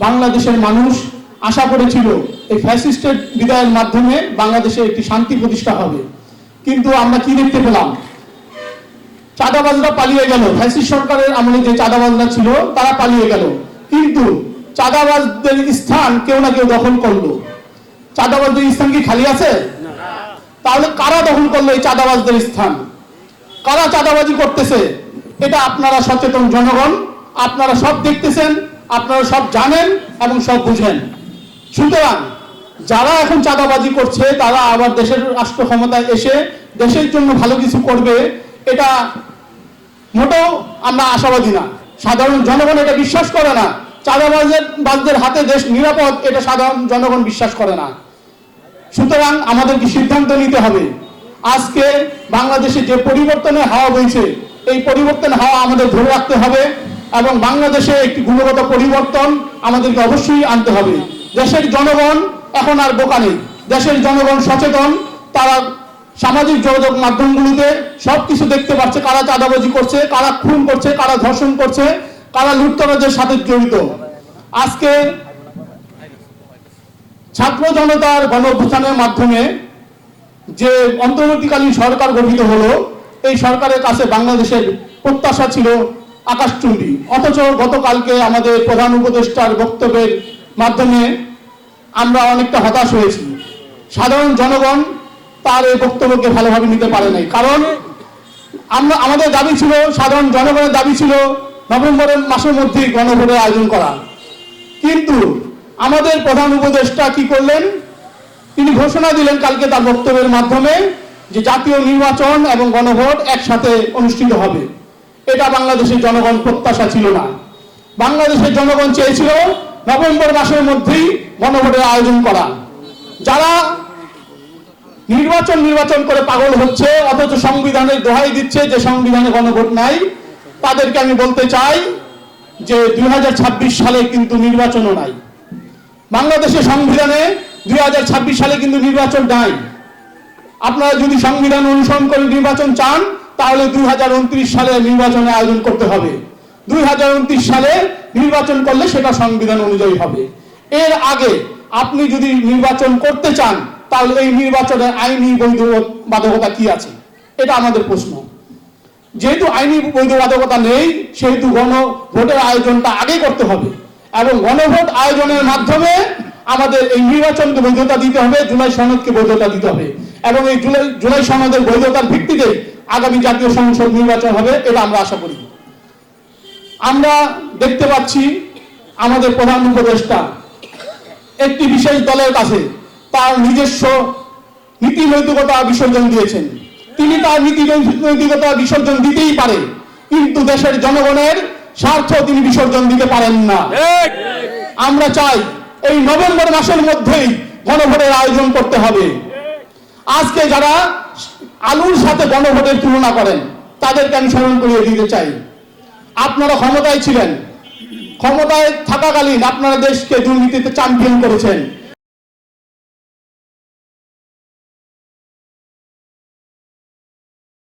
বাংলাদেশের মানুষ আশা করেছিল এই ফ্যাসিস্টের বিদায়ের মাধ্যমে বাংলাদেশে একটি শান্তি প্রতিষ্ঠা হবে। কিন্তু আমরা কি দেখতে পেলাম? চাঁদাবাজরা পালিয়ে গেল। ফ্যাসিস্ট সরকারের আমলে যে চাঁদাবাজরা ছিল, তারা পালিয়ে গেল। কিন্তু চাঁদাবাজদের স্থান কেউ না কেউ দখল করল। চাঁদাবাজদের স্থান কি খালি আছে? তাহলে কারা দখল করল এই চাঁদাবাজদের স্থান? কারা চাঁদাবাজি করতেছে? এটা আপনারা সচেতন জনগণ, আপনারা সব দেখতেছেন। আপনারা সব জানেন এবং সব বুঝেন। সুতরাং যারা এখন চাঁদাবাজি করছে, তারা আবার দেশের রাষ্ট্র ক্ষমতায় এসে দেশের জন্য ভালো কিছু করবে, এটা মোটেও আমরা আশাবাদী না। সাধারণ জনগণ এটা বিশ্বাস করে না। চাঁদাবাজের বাজদের হাতে দেশ নিরাপদ, এটা সাধারণ জনগণ বিশ্বাস করে না। সুতরাং আমাদেরকে সিদ্ধান্ত নিতে হবে। আজকে বাংলাদেশে যে পরিবর্তনের হাওয়া বইছে, এই পরিবর্তনের হাওয়া আমাদের ধরে রাখতে হবে। এবং বাংলাদেশে একটি গুণগত পরিবর্তন আমাদেরকে অবশ্যই আনতে হবে। দেশের জনগণ এখন আর বোকা নেই। দেশের জনগণ সচেতন, তারা সামাজিক যোগাযোগ মাধ্যমগুলিতে সব কিছু দেখতে পাচ্ছে, কারা চাঁদাবাজি করছে, কারা খুন করছে, কারা ধর্ষণ করছে, কারা লুটতরাজের সাথে জড়িত। আজকে ছাত্র জনতার গণ অভ্যুত্থানের মাধ্যমে যে অন্তর্বর্তীকালীন সরকার গঠিত হলো, এই সরকারের কাছে বাংলাদেশের প্রত্যাশা ছিল আকাশচুম্বী। অথচ গতকালকে আমাদের প্রধান উপদেষ্টার বক্তব্যের মাধ্যমে আমরা অনেকটা হতাশ হয়েছি। সাধারণ জনগণ তার এই বক্তব্যকে ভালোভাবে নিতে পারে নাই। কারণ আমরা, আমাদের দাবি ছিল, সাধারণ জনগণের দাবি ছিল নভেম্বরের মাসের মধ্যেই গণভোটের আয়োজন করা। কিন্তু আমাদের প্রধান উপদেষ্টা কি করলেন? তিনি ঘোষণা দিলেন কালকে তার বক্তব্যের মাধ্যমে যে জাতীয় নির্বাচন এবং গণভোট একসাথে অনুষ্ঠিত হবে। এটা বাংলাদেশের জনগণ প্রত্যাশা ছিল না। বাংলাদেশের জনগণ চেয়েছিল নভেম্বর মাসের মধ্যেই গণভোটের আয়োজন করা। যারা নির্বাচন নির্বাচন করে পাগল হচ্ছে, অথচ সংবিধানের দোহাই দিচ্ছে যে সংবিধানে গণভোট নাই, তাদেরকে আমি বলতে চাই যে দুই হাজার ছাব্বিশ সালে কিন্তু নির্বাচনও নাই। বাংলাদেশের সংবিধানে দুই হাজার ছাব্বিশ সালে কিন্তু নির্বাচন নাই। আপনারা যদি সংবিধান অনুসরণ করে নির্বাচন চান তাহলে দুই হাজার উনত্রিশ সালে নির্বাচনের আয়োজন করতে হবে। দুই হাজার উনত্রিশ সালে নির্বাচন করলে সেটা সংবিধান অনুযায়ী হবে। এর আগে আপনি যদি নির্বাচন করতে চান, তাহলে এই নির্বাচনের আইনি বৈধ বাধকতা কি আছে? এটা আমাদের প্রশ্ন। যেহেতু আইনি বৈধ বাধকতা নেই, সেহেতু গণ ভোটের আয়োজনটা আগে করতে হবে। এবং গণভোট আয়োজনের মাধ্যমে আমাদের এই নির্বাচনকে বৈধতা দিতে হবে, জুলাই সনদকে বৈধতা দিতে হবে। এবং এই জুলাই জুলাই সনদের বৈধতার ভিত্তিতে আগামী জাতীয় সংসদ নির্বাচন হবে এটা আমরা আশা করি। আমরা দেখতে পাচ্ছি আমাদের প্রধান উপদেষ্টা একটি বিশেষ দলের কাছে তার নিজস্ব নীতি নৈতিকতা বিসর্জন দিয়েছেন। তিনি তার নীতি নৈতিকতা বিসর্জন দিতেই পারে কিন্তু দেশের জনগণের স্বার্থ তিনি বিসর্জন দিতে পারেন না। আমরা চাই এই নভেম্বর মাসের মধ্যেই গণভোটের আয়োজন করতে হবে। আজকে যারা আলুর সাথে গণভোটের তুলনা করেন, তাদেরকে আমি স্মরণ করিয়ে দিতে চাই। আপনারা ক্ষমতায় ছিলেন। ক্ষমতায় থাকাকালীন আপনারা দেশকে দুর্নীতিতে চ্যাম্পিয়ন করেছেন।